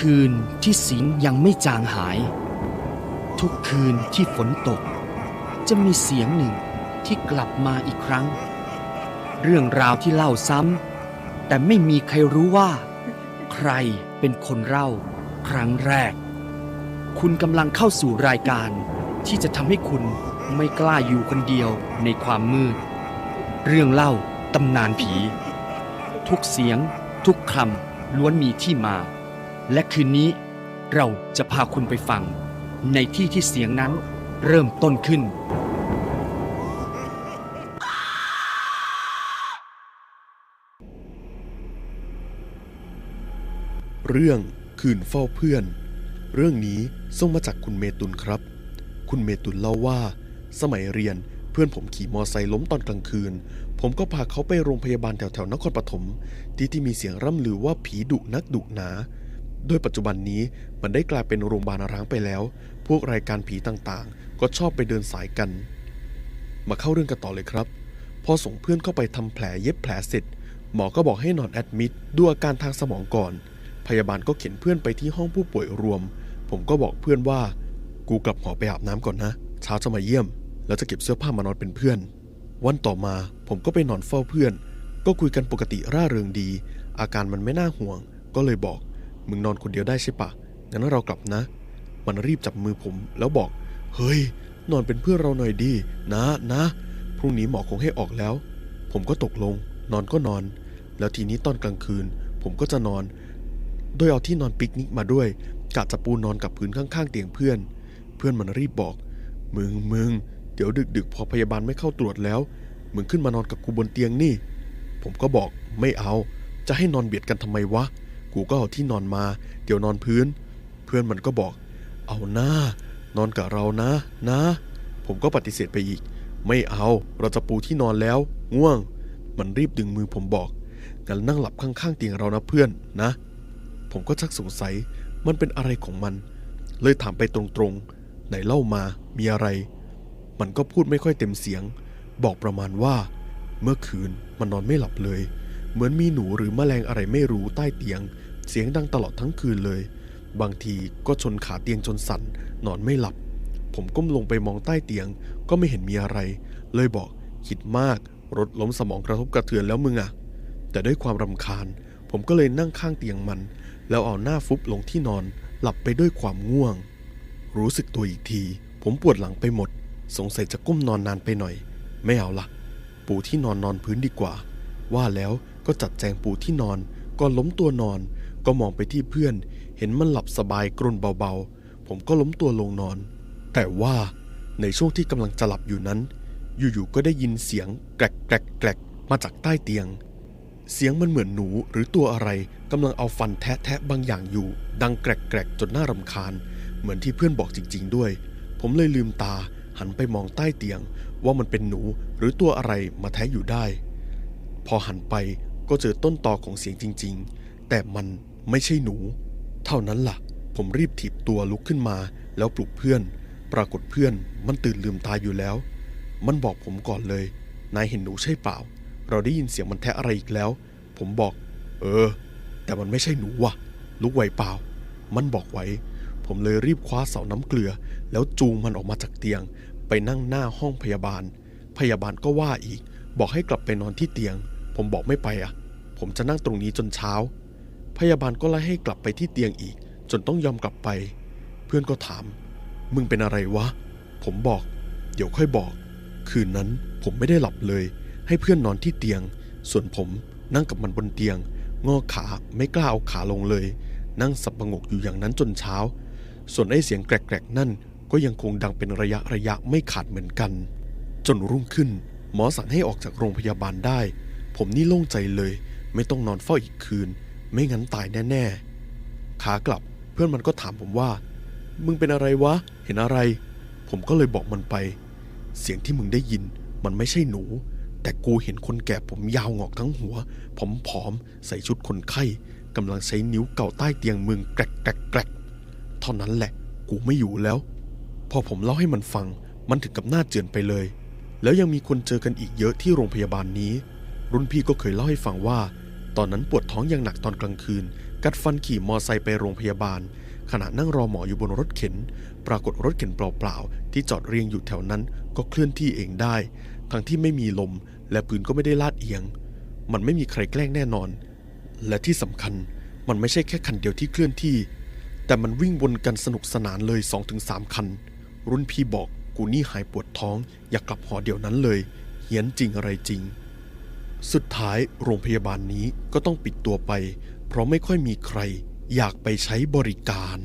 คืนที่สิงยังไม่จางหาย ทุกคืนที่ฝนตก จะมีเสียงหนึ่งที่กลับมาอีกครั้ง เรื่องราวที่เล่าซ้ำแต่ไม่มีใครรู้ว่า ใครเป็นคนเล่า ครั้งแรก คุณกำลังเข้าสู่รายการ ที่จะทำให้คุณไม่กล้าอยู่คนเดียวในความมืด เรื่องเล่าตำนานผี ทุกเสียง ทุกคำล้วนมีที่มา และคืนนี้เราจะพาคุณไปฟัง ในที่ที่เสียงนั้นเริ่มต้นขึ้น เรื่องคืนเฝ้าเพื่อน เรื่องนี้ส่งมาจากคุณเมตุนครับ คุณเมตุนเล่าว่า สมัยเรียนเพื่อนผมขี่มอไซค์ล้มตอนกลางคืน ผมก็พาเขาไปโรงพยาบาลแถวๆนครปฐมที่ที่มีเสียงร่ำลือว่าผีดุนักดุหนา โดยปัจจุบันนี้มันได้กลายเป็นโรงพยาบาลร้างไปแล้ว พวกรายการผีต่างๆ ก็ชอบไปเดินสายกัน มาเข้าเรื่องกันต่อเลยครับ พอส่งเพื่อนเข้าไปทำแผลเย็บแผลเสร็จ หมอก็บอกให้นอนแอดมิดดูอาการทางสมองก่อน พยาบาลก็เข็นเพื่อนไปที่ห้องผู้ป่วยรวม ผมก็บอกเพื่อนว่า กูกลับหอไปอาบน้ำก่อนนะ เช้าจะมาเยี่ยม แล้วจะเก็บเสื้อผ้ามานอนเป็นเพื่อน วันต่อมาผมก็ไปนอนเฝ้าเพื่อน ก็คุยกันปกติร่าเริงดี อาการมันไม่น่าห่วง ก็เลยบอก มึงนอนคนเดียวได้ใช่ปะงั้นเรากลับนะ มันรีบจับมือผมแล้วบอก เฮ้ย นอนเป็นเพื่อนเราหน่อยดี นะนะ พรุ่งนี้หมอคงให้ออกแล้ว ผมก็ตกลง นอนก็นอน แล้วทีนี้ตอนกลางคืน ผมก็จะนอน โดยเอาที่นอนปิกนิกมาด้วยกะจะปูนอนกับพื้นข้างๆ เตียงเพื่อน เพื่อนมันรีบบอก มึงมึงเดี๋ยวดึกๆ พอพยาบาลไม่เข้าตรวจแล้ว มึงขึ้นมานอนกับกูบนเตียงนี่ ผมก็บอกไม่เอา จะให้นอนเบียดกันทำไมวะ กูก็เอาที่นอนมา เดี๋ยวนอนพื้น เพื่อนมันก็บอก เอาหน้านอนกับเรานะ นะ ผมก็ปฏิเสธไปอีก ไม่เอา เราจะปูที่นอนแล้ว ง่วง มันรีบดึงมือผมบอกงั้นนั่งหลับข้างๆเตียงเรานะเพื่อนนะ ผมก็ชักสงสัย มันเป็นอะไรของมัน เลยถามไปตรงๆ ไหนเล่ามา มีอะไร มันก็พูดไม่ค่อยเต็มเสียง บอกประมาณว่า เมื่อคืนมันนอนไม่หลับเลย เหมือนมีหนูหรือแมลงอะไรไม่รู้ใต้เตียง เสียงดังตลอดทั้งคืนเลย บางทีก็ชนขาเตียงจนสั่น นอนไม่หลับ ผมก้มลงไปมองใต้เตียง ก็ไม่เห็นมีอะไร เลยบอกคิดมาก รถล้มสมองกระทบกระเทือนแล้วมึงอะแต่ด้วยความรำคาญ ผมก็เลยนั่งข้างเตียงมัน แล้วเอาหน้าฟุบลงที่นอน หลับไปด้วยความง่วง รู้สึกตัวอีกที ผมปวดหลังไปหมด สงสัยจะก้มนอนนานไปหน่อย ไม่เอาละปูที่นอนนอนพื้นดีกว่า ว่าแล้วก็จัดแจงปูที่นอน ก่อนล้มตัวนอน ก็มองไปที่เพื่อน เห็นมันหลับสบายกรนเบาๆ ผมก็ล้มตัวลงนอน แต่ว่าในช่วงที่กำลังจะหลับอยู่นั้น อยู่ๆก็ได้ยินเสียงแกรกแกรกแกรกมาจากใต้เตียง เสียงมันเหมือนหนูหรือตัวอะไรกำลังเอาฟันแทะแทะบางอย่างอยู่ ดังแกรกแกรกจนน่ารำคาญ เหมือนที่เพื่อนบอกจริง ๆ ด้วย ผมเลยลืมตาหันไปมองใต้เตียงว่ามันเป็นหนูหรือตัวอะไรมาแทะอยู่ได้ พอหันไป ก็เจอต้นตอของเสียงจริง ๆ แต่มันไม่ใช่หนู เท่านั้นล่ะ ผมรีบถีบตัวลุกขึ้นมา แล้วปลุกเพื่อน ปรากฏเพื่อนมันตื่นลืมตาอยู่แล้ว มันบอกผมก่อนเลย นายเห็นหนูใช่เปล่า เราได้ยินเสียงมันแทะอะไรอีกแล้ว ผมบอก เออ แต่มันไม่ใช่หนูว่ะลุกไหวเปล่า มันบอกไว้ ผมเลยรีบคว้าเสาน้ำเกลือ แล้วจูงมันออกมาจากเตียง ไปนั่งหน้าห้องพยาบาล พยาบาลก็ว่าอีก บอกให้กลับไปนอนที่เตียง ผมบอกไม่ไปอะ ผมจะนั่งตรงนี้จนเช้า พยาบาลก็ไล่ให้กลับไปที่เตียงอีก จนต้องยอมกลับไป เพื่อนก็ถาม มึงเป็นอะไรวะ ผมบอก เดี๋ยวค่อยบอก คืนนั้นผมไม่ได้หลับเลย ให้เพื่อนนอนที่เตียง ส่วนผมนั่งกับมันบนเตียง งอขาไม่กล้าเอาขาลงเลย นั่งสับประงกอยู่อย่างนั้นจนเช้า ส่วนไอ้เสียงแกรกๆนั่นก็ยังคงดังเป็นระยะระยะไม่ขาดเหมือนกัน จนรุ่งขึ้น หมอสั่งให้ออกจากโรงพยาบาลได้ ผมนี่โล่งใจเลย ไม่ต้องนอนเฝ้าอีกคืน ไม่งั้นตายแน่ๆขากลับเพื่อนมันก็ถามผมว่า มึงเป็นอะไรวะ เห็นอะไร ผมก็เลยบอกมันไป เสียงที่มึงได้ยินมันไม่ใช่หนู แต่กูเห็นคนแก่ผมยาวงอกทั้งหัวผอมๆใส่ชุดคนไข้กำลังใช้นิ้วเก่าใต้เตียงมึงแกรกแกรกแกรกเท่านั้นแหละ กูไม่อยู่แล้ว พอผมเล่าให้มันฟัง มันถึงกับหน้าเจือนไปเลย แล้วยังมีคนเจอกันอีกเยอะที่โรงพยาบาลนี้ รุ่นพี่ก็เคยเล่าให้ฟังว่า ตอนนั้นปวดท้องอย่างหนักตอนกลางคืน กัดฟันขี่มอไซค์ไปโรงพยาบาล ขณะนั่งรอหมออยู่บนรถเข็น ปรากฏรถเข็นเปล่าๆ ที่จอดเรียงอยู่แถวนั้นก็เคลื่อนที่เองได้ ทั้งที่ไม่มีลม และปืนก็ไม่ได้ลาดเอียง มันไม่มีใครแกล้งแน่นอน และที่สำคัญมันไม่ใช่แค่คันเดียวที่เคลื่อนที่ แต่มันวิ่งวนกันสนุกสนานเลย2-3คัน รุ่นพี่บอกกูนี่หายปวดท้อง อยากกลับหอเดี๋ยวนั้นเลยเฮี้ยนจริงอะไรจริง สุดท้ายโรงพยาบาลนี้ก็ต้องปิดตัวไป เพราะไม่ค่อยมีใครอยากไปใช้บริการ